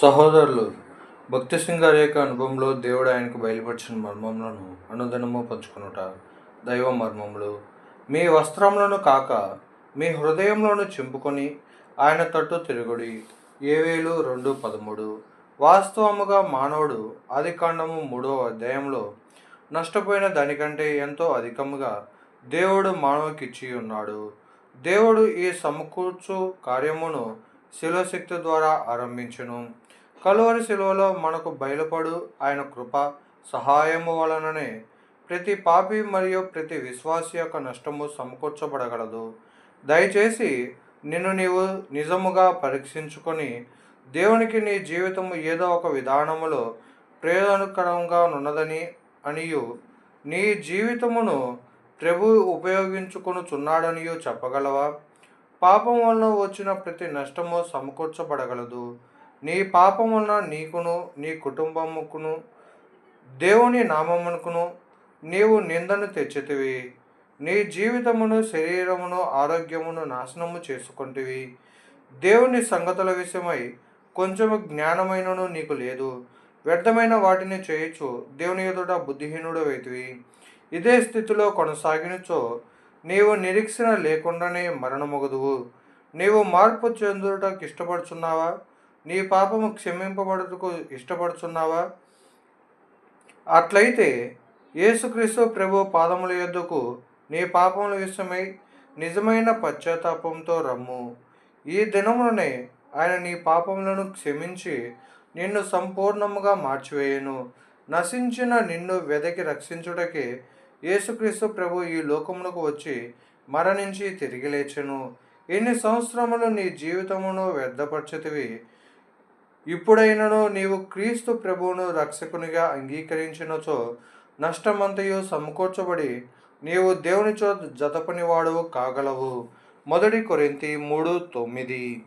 సహోదరులు భక్తి సింగారి యొక్క అనుభవంలో దేవుడు ఆయనకు బయలుపరిచిన మర్మములను అనుదినము పంచుకొనుట దైవ మర్మములు. మీ వస్త్రములను కాక మీ హృదయంలోను చింపుకొని ఆయన తట్టు తిరుగుడి. ఏవేలు రెండు పదమూడు. వాస్తవముగా మానవుడు ఆది కాండము మూడవ అధ్యాయంలో నష్టపోయిన దానికంటే ఎంతో అధికముగా దేవుడు మానవుకిచ్చి ఉన్నాడు. దేవుడు ఈ సమకూర్చు కార్యమును శిలశక్తి ద్వారా ఆరంభించను. కలువరి శిలువలో మనకు బయలుపడు ఆయన కృప సహాయము వలననే ప్రతి పాపి మరియు ప్రతి విశ్వాసి యొక్క నష్టము సమకూర్చబడగలదు. దయచేసి నిన్ను నీవు నిజముగా పరీక్షించుకొని దేవునికి నీ జీవితము ఏదో ఒక విధానములో ప్రయోజనకరంగా ఉన్నదని అనియు నీ జీవితమును ప్రభు ఉపయోగించుకొనుచున్నాడనియు చెప్పగలవా? పాపం వలన వచ్చిన ప్రతి నష్టము సమకూర్చబడగలదు. నీ పాపమున నీకును నీ కుటుంబముకును దేవుని నామమునకును నీవు నిందను తెచ్చితివి నీ జీవితమును శరీరమును ఆరోగ్యమును నాశనము చేసుకుంటివి. దేవుని సంగతుల విషయమై కొంచెము జ్ఞానమైనను నీకు లేదు. వ్యర్థమైన వాటిని చేయొచ్చు దేవుని ఎదుట బుద్ధిహీనుడు అవుతుంది ఇదే స్థితిలో కొనసాగినచో నీవు నిరీక్షణ లేకుండానే మరణమొగదువు. నీవు మార్పు చెందుటకు ఇష్టపడుచున్నావా? నీ పాపము క్షమింపబడుటకు ఇష్టపడుచున్నావా? అట్లయితే యేసుక్రీస్తు ప్రభు పాదముల యొద్దకు నీ పాపముల విషయమై నిజమైన పశ్చాత్తాపంతో రమ్ము. ఈ దినములనే ఆయన నీ పాపములను క్షమించి నిన్ను సంపూర్ణముగా మార్చివేయను. నశించిన నిన్ను వెదకి రక్షించుటకే యేసుక్రీస్తు ప్రభు ఈ లోకమునకు వచ్చి మరణించి తిరిగి లేచెను. ఎన్ని సంవత్సరములు నీ జీవితమును వ్యర్థపరచతివి? ఇప్పుడైనను నీవు క్రీస్తు ప్రభువును రక్షకునిగా అంగీకరించినచో నష్టమంతయు సమకూర్చబడి నీవు దేవునిచో జతపనివాడు కాగలవు. మొదటి కొరింతి మూడు తొమ్మిది.